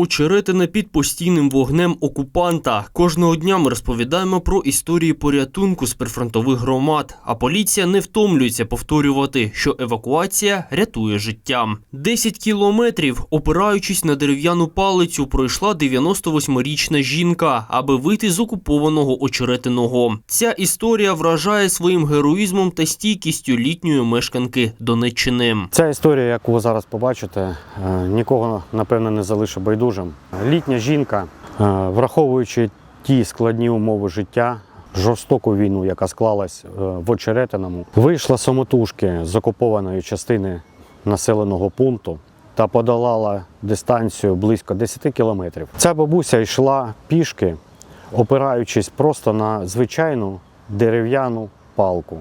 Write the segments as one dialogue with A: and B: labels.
A: Очеретине під постійним вогнем окупанта. Кожного дня ми розповідаємо про історії порятунку з прифронтових громад. А поліція не втомлюється повторювати, що евакуація рятує життя. 10 кілометрів, опираючись на дерев'яну палицю, пройшла 98-річна жінка, аби вийти з окупованого очеретиного. Ця історія вражає своїм героїзмом та стійкістю літньої мешканки Донеччини.
B: Ця історія, яку ви зараз побачите, е, нікого напевно не залишить байдужим. Літня жінка, е, враховуючи ті складні умови життя. Жорстоку війну, яка склалась е, в Очеретиному, вийшла самотужки з окупованої частини населеного пункту та подолала дистанцію близько 10 кілометрів. Ця бабуся йшла пішки, опираючись просто на звичайну дерев'яну палку.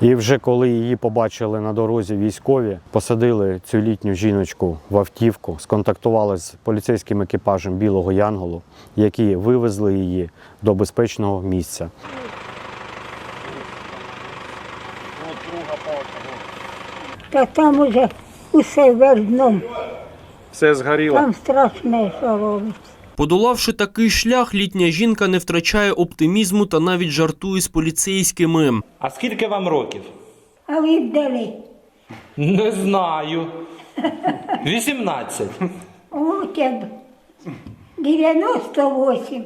B: І вже коли її побачили на дорозі військові, посадили цю літню жіночку в автівку, сконтактували з поліцейським екіпажем Білого Янголу, які вивезли її до безпечного місця.
C: Та там уже усе вердном,
D: Все згоріло.
C: там страшне, що робиться.
A: Подолавши такий шлях, літня жінка не втрачає оптимізму та навіть жартує з поліцейськими.
E: А скільки вам років?
C: А ви дали.
E: Не знаю. 18.
C: О, тебе 98.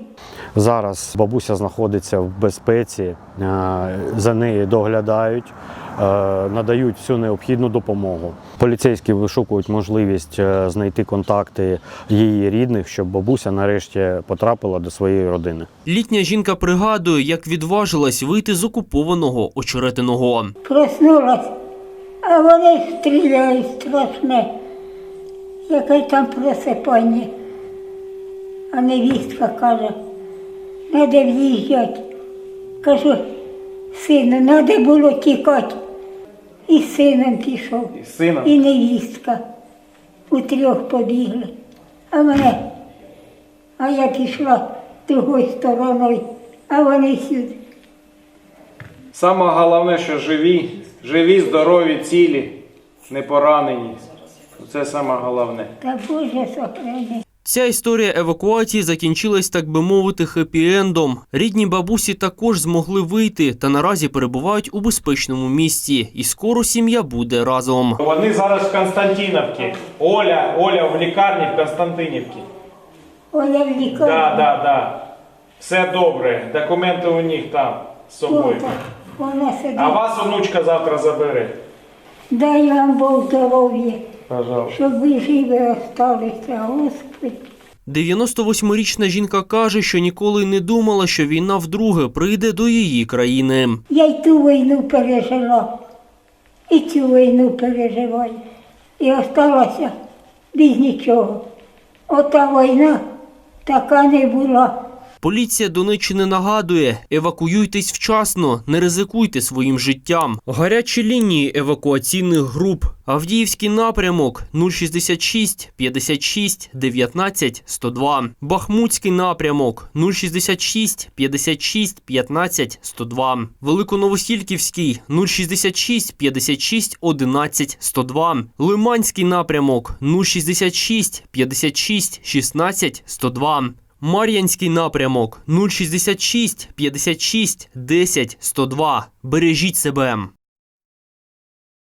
B: Зараз бабуся знаходиться в безпеці, е, за нею доглядають, е, надають всю необхідну допомогу. Поліцейські вишукують можливість е, знайти контакти її рідних, щоб бабуся нарешті потрапила до своєї родини.
A: Літня жінка пригадує, як відважилась вийти з окупованого очеретиного.
C: Проснулась, а вони стріляють страшне. Яке там просипання. А невістка каже, треба в'їжджати. Кажу, сину, треба було тікати. І з сином пішов.
D: І з сином?
C: І невістка. У трьох побігли. А мене, а я пішла другою стороною, а вони сюди.
D: Саме головне, що живі, живі, здорові, цілі, не поранені. Це саме головне.
C: Та Боже сохрани.
A: Ця історія евакуації закінчилась, так би мовити, хеппі-ендом. Рідні бабусі також змогли вийти та наразі перебувають у безпечному місці. І скоро сім'я буде разом.
D: Вони зараз в Константинівці. Оля, Оля в лікарні в Константинівці.
C: Оля в лікарні.
D: Да, да, да. Все добре. Документи у них там з собою.
C: Вона сидить.
D: А вас онучка завтра забере.
C: Дай вам Бог здоров'я. Щоб ви живі осталися, Господи.
A: 98-річна жінка каже, що ніколи не думала, що війна вдруге прийде до її країни.
C: Я й ту війну пережила, і цю війну переживаю. І осталася без нічого. Ота війна така не була.
A: Поліція Донеччини нагадує: евакуюйтесь вчасно, не ризикуйте своїм життям. Гарячі лінії евакуаційних груп. Авдіївський напрямок 066 56 19 102. Бахмутський напрямок 066 56 15 102. Великоновосільківський 066 56 11 102. Лиманський напрямок 066 56 16 102. Мар'янський напрямок 066 56 10 102. Бережіть себе.